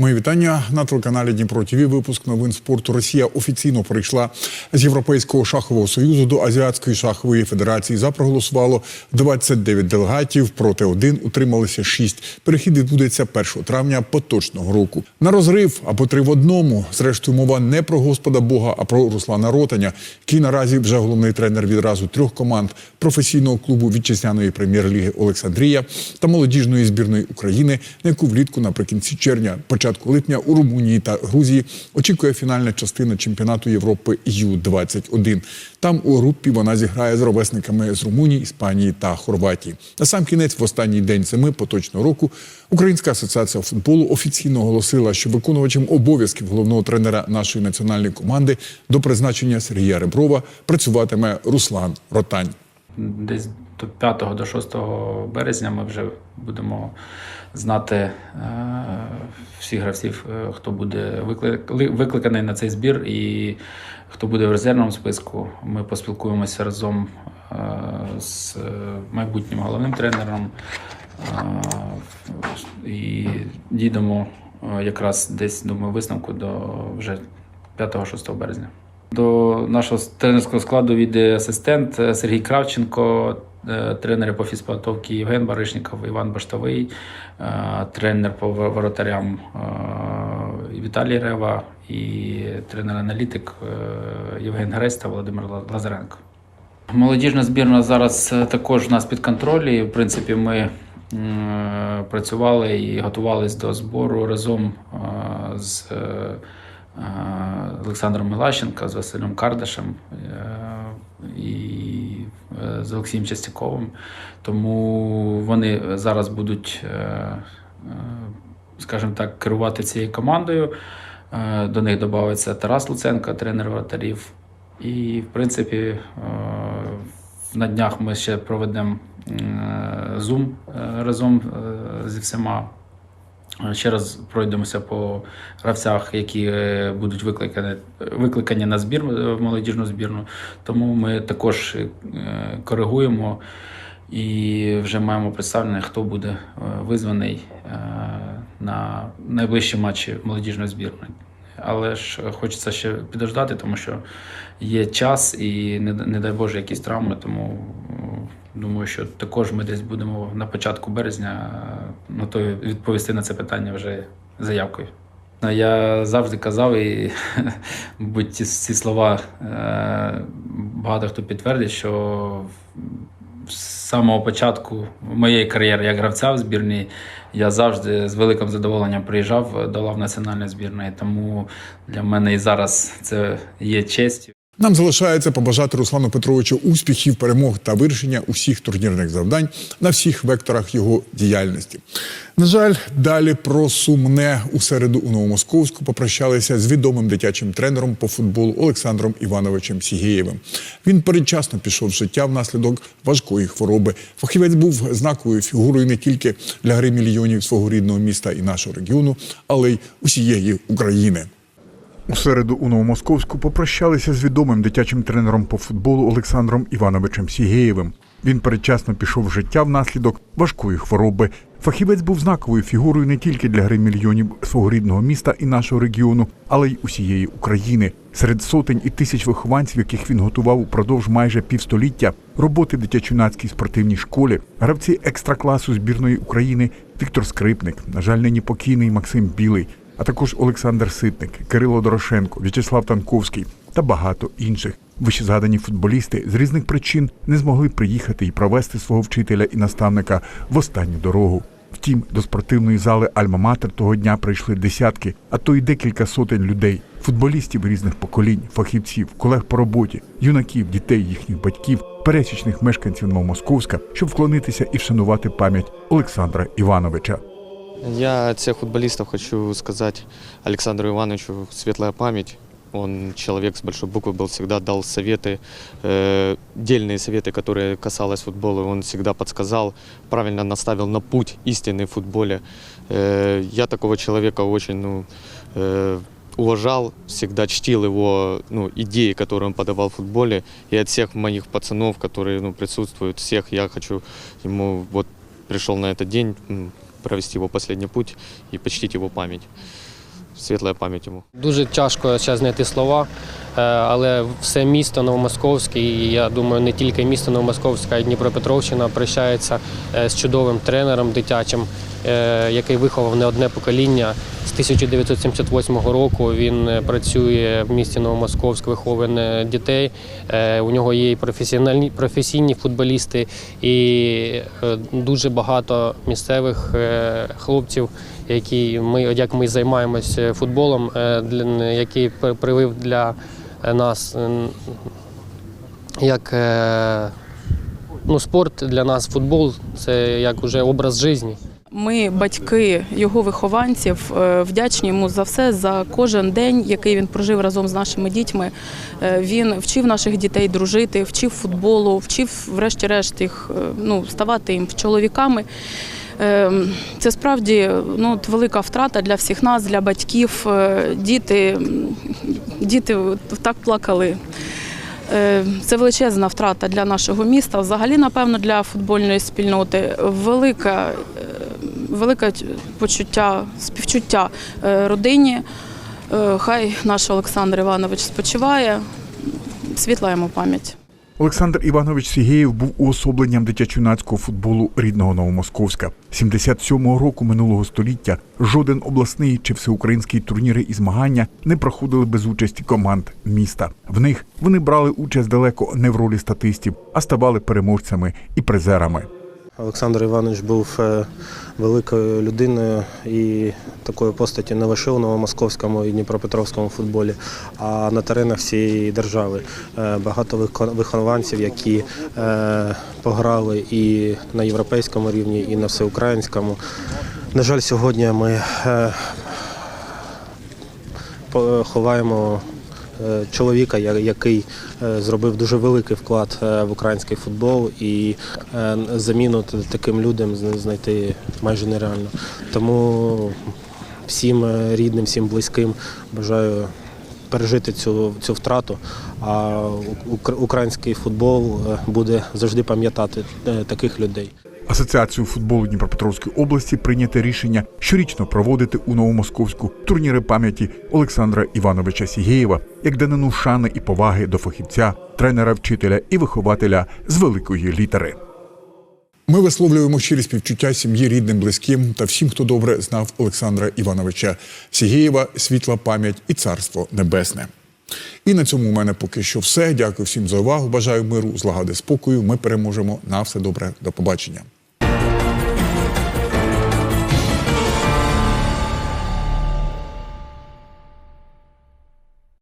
Мої вітання на телеканалі Дніпро ТВ. Випуск новин спорту. Росія офіційно прийшла з Європейського шахового союзу до Азіатської шахової федерації. За проголосувало 29 делегатів. Проти один утрималися 6. Перехід відбудеться 1 травня поточного року. На розрив або три в одному. Зрештою, мова не про господа Бога, а про Руслана Ротаня, який наразі вже головний тренер відразу трьох команд професійного клубу вітчизняної прем'єр-ліги Олександрія та молодіжної збірної України, на яку влітку наприкінці червня, початку липня у Румунії та Грузії очікує фінальна частина чемпіонату Європи Ю-21. Там у групі вона зіграє з ровесниками з Румунії, Іспанії та Хорватії. На сам кінець, в останній день зими поточного року, Українська асоціація футболу офіційно оголосила, що виконувачем обов'язків головного тренера нашої національної команди до призначення Сергія Реброва працюватиме Руслан Ротань. Десь до 5 до 6 березня ми вже будемо знати е, всіх гравців, е, хто буде викли- викликаний на цей збір і хто буде в резервному списку. Ми поспілкуємося разом е, з майбутнім головним тренером і дійдемо якраз десь думаю, висновку до вже 5-6 березня. До нашого тренерського складу війде асистент Сергій Кравченко, тренери по фізподготовці Євген Баришніков, Іван Баштовий, е, тренер по воротарям е, Віталій Рева і тренер-аналітик е, Євген Гресь та Володимир Лазаренко. Молодіжна збірна зараз е, також у нас під контролі. В принципі, ми працювали і готувалися до збору разом е, з е, е, Олександром Милащенко, з Василем Кардашем е, і е, з Олексієм Частяковим. Тому вони зараз будуть, е, е, скажімо так, керувати цією командою. Е, До них додається Тарас Луценко, тренер вратарів. І, в принципі, е, на днях ми ще проведемо е, разом е, зі всіма. Е, Ще раз пройдемося по гравцях, які е, будуть викликані, викликані на збір е, молодіжну збірну. Тому ми також коригуємо і вже маємо представлення, хто буде визваний на найближчі матчі молодіжної збірної. Але ж хочеться ще підождати, тому що є час і не, дай Боже якісь травми. Тому думаю, що також ми десь будемо на початку березня е, готові відповісти на це питання вже заявкою. Я завжди казав, і мабуть, ці, ці слова е, багато хто підтвердить, що з самого початку моєї кар'єри як гравця в збірній я завжди з великим задоволенням приїжджав до лав національної збірної. Тому для мене і зараз це є честь. Нам залишається побажати Руслану Петровичу успіхів, перемог та вирішення усіх турнірних завдань на всіх векторах його діяльності. На жаль, далі про сумне у середу у Новомосковську попрощалися з відомим дитячим тренером по футболу Олександром Івановичем Сігєєвим. Він передчасно пішов з життя внаслідок важкої хвороби. Фахівець був знаковою фігурою не тільки для гри мільйонів свого рідного міста і нашого регіону, але й усієї України. У середу у Новомосковську попрощалися з відомим дитячим тренером по футболу Олександром Івановичем Сігєєвим. Він передчасно пішов з життя внаслідок важкої хвороби. Фахівець був знаковою фігурою не тільки для гри мільйонів свого рідного міста і нашого регіону, але й усієї України. Серед сотень і тисяч вихованців, яких він готував упродовж майже півстоліття, роботи в дитячо-юнацькій спортивній школі, гравці екстракласу збірної України Віктор Скрипник, на жаль, нині покійний Максим Білий, а також Олександр Ситник, Кирило Дорошенко, В'ячеслав Танковський та багато інших. Вищезгадані футболісти з різних причин не змогли приїхати і провести свого вчителя і наставника в останню дорогу. Втім, до спортивної зали Альма-Матер того дня прийшли десятки, а то й декілька сотень людей, футболістів різних поколінь, фахівців, колег по роботі, юнаків, дітей, їхніх батьків, пересічних мешканців Новомосковська, щоб вклонитися і вшанувати пам'ять Олександра Івановича. Я от всех футболистов хочу сказать Александру Ивановичу светлая память. Он человек с большой буквы был, всегда дал советы, э, дельные советы, которые касалось футбола. Он всегда подсказал, правильно наставил на путь истинный в футболе. Э, я такого человека очень ну, э, уважал, всегда чтил его ну, идеи, которые он подавал в футболе. И от всех моих пацанов, которые ну, присутствуют, всех я хочу ему вот пришел на этот день провести его последний путь и почтить его память. светлая память ему. Дуже тяжко ще знайти слова, е, але все місто Новомосковське, і я думаю, не тільки місто Новомосковське, а й Дніпропетровщина прощається е, з чудовим тренером дитячим, який виховав не одне покоління. З 1978 року він е, працює в місті Новомосковськ, виховує е, дітей. Е, У нього є і професіональні професійні футболісти, і е, дуже багато місцевих е, хлопців, які ми, як ми займаємося футболом, е, який при- привив для е, нас як е, ну, спорт для нас футбол це як уже образ життя. Ми, батьки його вихованців, е, вдячні йому за все, за кожен день, який він прожив разом з нашими дітьми. Е, Він вчив наших дітей дружити, вчив футболу, вчив, врешті-решт, їх е, ну, ставати їм чоловіками. Це справді ну, велика втрата для всіх нас, для батьків. Діти, діти так плакали. Це величезна втрата для нашого міста. Взагалі, напевно, для футбольної спільноти. Велика, велике почуття, співчуття е, родині. Е, Хай наш Олександр Іванович спочиває. Світла йому пам'ять. Олександр Іванович Сігєєв був уособленням дитячо-юнацького футболу рідного Новомосковська. 77-го року минулого століття жоден обласний чи всеукраїнський турніри і змагання не проходили без участі команд міста. В них вони брали участь далеко не в ролі статистів, а ставали переможцями і призерами. Олександр Іванович був е, великою людиною і такою постаті не лише у новомосковському і Дніпропетровському футболі, а на теренах всієї держави. Е, Багато вихо- вихованців, які е, пограли і на європейському рівні, і на всеукраїнському. На жаль, сьогодні ми ховаємо чоловіка, який е, зробив дуже великий вклад е, в український футбол, і е, заміну таким людям знайти майже нереально. Тому всім е, рідним, всім близьким бажаю пережити цю, цю втрату. А український футбол е, буде завжди пам'ятати е, таких людей. Асоціацією футболу Дніпропетровської області прийнято рішення щорічно проводити у Новомосковську турніри пам'яті Олександра Івановича Сігєєва як данину шани і поваги до фахівця, тренера, вчителя і вихователя з великої літери. Ми висловлюємо щирі співчуття сім'ї, рідним, близьким та всім, хто добре знав Олександра Івановича Сігєєва, світла пам'ять і царство небесне. І на цьому у мене поки що все. Дякую всім за увагу. Бажаю миру, злагоди, спокою. Ми переможемо. На все добре. До побачення.